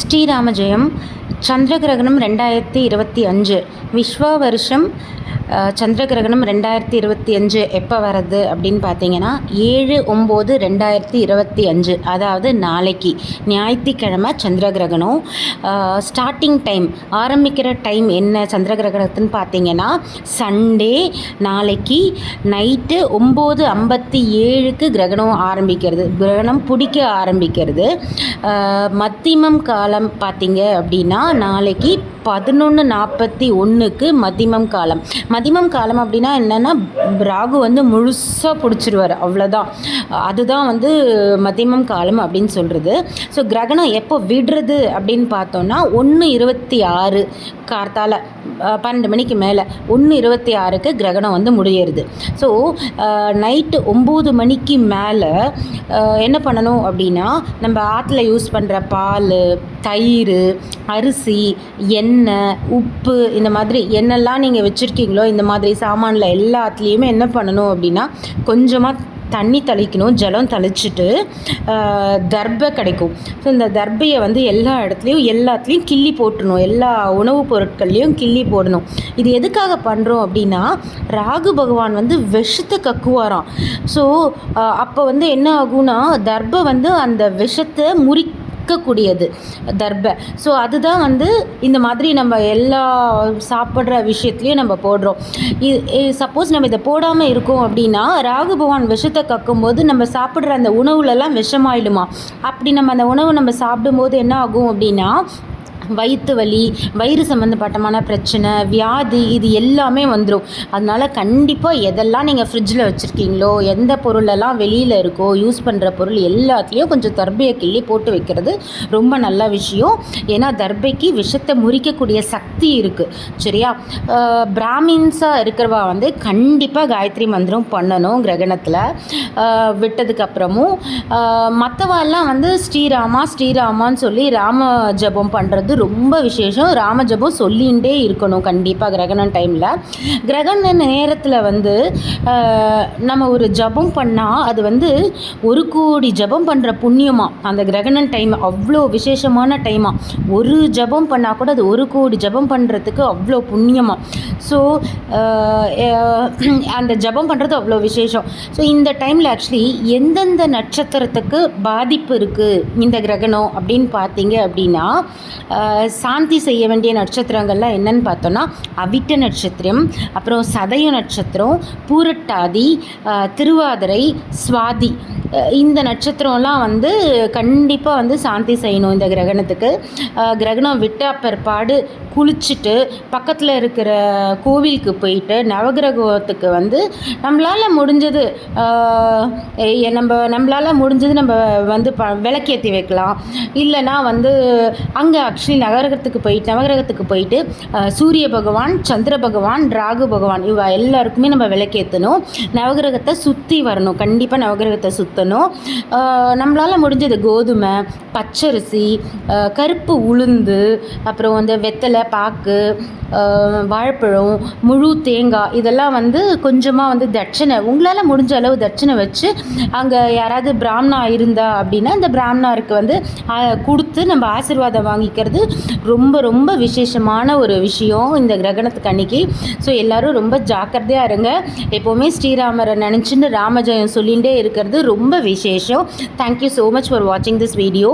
ஸ்ரீராம ஜெயம் சந்திர கிரகணம் ரெண்டாயிரத்தி இருபத்தி அஞ்சு. விஸ்வ வருஷம் சந்திரகிரகணம் சந்திர கிரகணம் ரெண்டாயிரத்தி இருபத்தி அஞ்சு எப்போ வர்றது அப்படின்னு பார்த்தீங்கன்னா ஏழு ஒம்பது ரெண்டாயிரத்தி இருபத்தி அஞ்சு. அதாவது நாளைக்கு. ஞாயிற்றுக்கிழமை சந்திர கிரகணம் ஸ்டார்டிங் டைம் ஆரம்பிக்கிற டைம் என்ன சந்திர கிரகணத்துன்னு பார்த்தீங்கன்னா சண்டே நாளைக்கு நைட்டு ஒம்பது ஐம்பத்தி ஏழுக்கு கிரகணம் ஆரம்பிக்கிறது. கிரகணம் பிடிக்க ஆரம்பிக்கிறது. அஹ், மத்தியமம் காலம் பார்த்தீங்க அப்படின்னா நாளைக்கு பதினொன்று நாற்பத்தி ஒன்றுக்கு மதிமம் காலம். மதிமம் காலம் அப்படின்னா என்னென்னா ராகு வந்து முழுசாக பிடிச்சிருவார். அவ்வளோதான் அதுதான் வந்து மதியமம் காலம் அப்படின்னு சொல்கிறது ஸோ கிரகணம் எப்போ விடுறது அப்படின்னு பார்த்தோன்னா ஒன்று இருபத்தி ஆறு கார்த்தால பன்னெண்டு மணிக்கு மேலே ஒன்று இருபத்தி ஆறுக்கு கிரகணம் வந்து முடியறது. ஸோ நைட்டு ஒம்பது மணிக்கு மேலே என்ன பண்ணணும் அப்படின்னா நம்ம ஆற்றுல யூஸ் பண்ணுற பால் தயிர் அரிசி எண்ணெய் உப்பு இந்த மாதிரி என்னெல்லாம் நீங்கள் வச்சுருக்கீங்களோ இந்த மாதிரி சாமானில் எல்லாத்துலேயுமே என்ன பண்ணணும் அப்படின்னா கொஞ்சமாக தண்ணி தெளிக்கணும் ஜலம் தெளிச்சிட்டு தர்பை கிடைக்கும். ஸோ இந்த தர்பையை வந்து எல்லா இடத்துலையும் எல்லாத்துலேயும் கிள்ளி போட்டுடணும் எல்லா உணவுப் பொருட்கள்லேயும் கிள்ளி போடணும். இது எதுக்காக பண்ணுறோம் அப்படின்னா ராகு பகவான் வந்து விஷத்தை கக்குவாராம். ஸோ அப்போ வந்து என்ன ஆகும்னா தர்பை வந்து அந்த விஷத்தை முறி இருக்கக்கூடியது தர்பை. ஸோ அதுதான் வந்து இந்த மாதிரி நம்ம எல்லா சாப்பிட்ற விஷயத்துலையும் நம்ம போடுறோம். இது சப்போஸ் நம்ம இதை போடாமல் இருக்கோம் அப்படின்னா ராகு பகவான் விஷத்தை கக்கும்போது நம்ம சாப்பிட்ற அந்த உணவுலலாம் விஷமாயிடுமா? அப்படி நம்ம அந்த உணவு நம்ம சாப்பிடும்போது என்ன ஆகும் அப்படின்னா வயிற்று வலி வயிறு சம்மந்தப்பட்டமான பிரச்சனை வியாதி இது எல்லாமே வந்துடும் அதனால் கண்டிப்பாக எதெல்லாம் நீங்கள் ஃப்ரிட்ஜில் வச்சுருக்கீங்களோ எந்த பொருளெல்லாம் வெளியில் இருக்கோ யூஸ் பண்ணுற பொருள் எல்லாத்துலேயும் கொஞ்சம் தர்பையை கிள்ளி போட்டு வைக்கிறது ரொம்ப நல்ல விஷயம். ஏன்னா தர்பைக்கு விஷத்தை முறிக்கக்கூடிய சக்தி இருக்குது சரியா? பிராமின்ஸாக இருக்கிறவா வந்து கண்டிப்பாக காயத்ரி மந்திரம் பண்ணணும் கிரகணத்தில். விட்டதுக்கப்புறமும் மற்றவாள்லாம் வந்து ஸ்ரீராமா ஸ்ரீராமான்னு சொல்லி ராம ஜபம் பண்ணுறது ரொம்ப விசேஷம். ராமஜபம் சொல்லிகிட்டே இருக்கணும் கண்டிப்பாக கிரகணம் டைமில். கிரகண நேரத்தில் வந்து நம்ம ஒரு ஜபம் பண்ணால் அது வந்து ஒரு கோடி ஜபம் பண்ணுற புண்ணியமாக அந்த கிரகணம் டைம் அவ்வளோ விசேஷமான டைமாக ஒரு ஜபம் பண்ணால் கூட அது ஒரு கோடி ஜபம் பண்ணுறதுக்கு அவ்வளோ புண்ணியமாக ஸோ அந்த ஜபம் பண்ணுறது அவ்வளோ விசேஷம். ஸோ இந்த டைமில் ஆக்சுவலி எந்தெந்த நட்சத்திரத்துக்கு பாதிப்பு இருக்குது இந்த கிரகணம் அப்படின்னு பார்த்தீங்க அப்படின்னா சாந்தி செய்ய வேண்டிய நட்சத்திரங்கள்லாம் என்னன்னு பார்த்தோன்னா அவிட்ட நட்சத்திரம் அப்புறம் சதய நட்சத்திரம் பூரட்டாதி திருவாதிரை சுவாதி. இந்த நட்சத்திரம்லாம் வந்து கண்டிப்பாக வந்து சாந்தி செய்யணும் இந்த கிரகணத்துக்கு. கிரகணம் விட்ட பிற்பாடு குளிச்சுட்டு பக்கத்தில் இருக்கிற கோவிலுக்கு போயிட்டு நவகிரகத்துக்கு வந்து நம்மளால் முடிஞ்சது நம்ம நம்மளால் முடிஞ்சது நம்ம வந்து ப விளக்கேற்றி வைக்கலாம். இல்லைன்னா வந்து அங்கே ஆக்சுவலி நவகிரகத்துக்கு போயிட்டு நவகிரகத்துக்கு போயிட்டு சூரிய பகவான் சந்திர பகவான் ராகு பகவான் இவ எல்லாருக்குமே நம்ம விளக்கேற்றணும் நவகிரகத்தை சுற்றி வரணும். கண்டிப்பாக நவகிரகத்தை சுற்றணும் நம்மளால் முடிஞ்சது கோதுமை பச்சரிசி கருப்பு உளுந்து அப்புறம் வந்து வெத்தலை பாக்கு வாழைப்பழம் முழு தேங்காய் இதெல்லாம் வந்து கொஞ்சமாக வந்து தட்சணை உங்களால் முடிஞ்ச அளவு தட்சணை வச்சு அங்கே யாராவது பிராமணா இருந்தா அப்படின்னா அந்த பிராமணாருக்கு வந்து கொடுத்து நம்ம ஆசீர்வாதம் வாங்கிக்கிறது ரொம்ப ரொம்ப விசேஷமான ஒரு விஷயம் இந்த கிரகணத்துக்கு அன்னைக்கு. ஸோ எல்லாரும் ரொம்ப ஜாக்கிரதையாக இருங்க. எப்போவுமே ஸ்ரீராமரை நினச்சின்னு ராமஜெயம் சொல்லிகிட்டே இருக்கிறது ரொம்ப விசேஷம். Thank you so much for வாட்சிங் திஸ் வீடியோ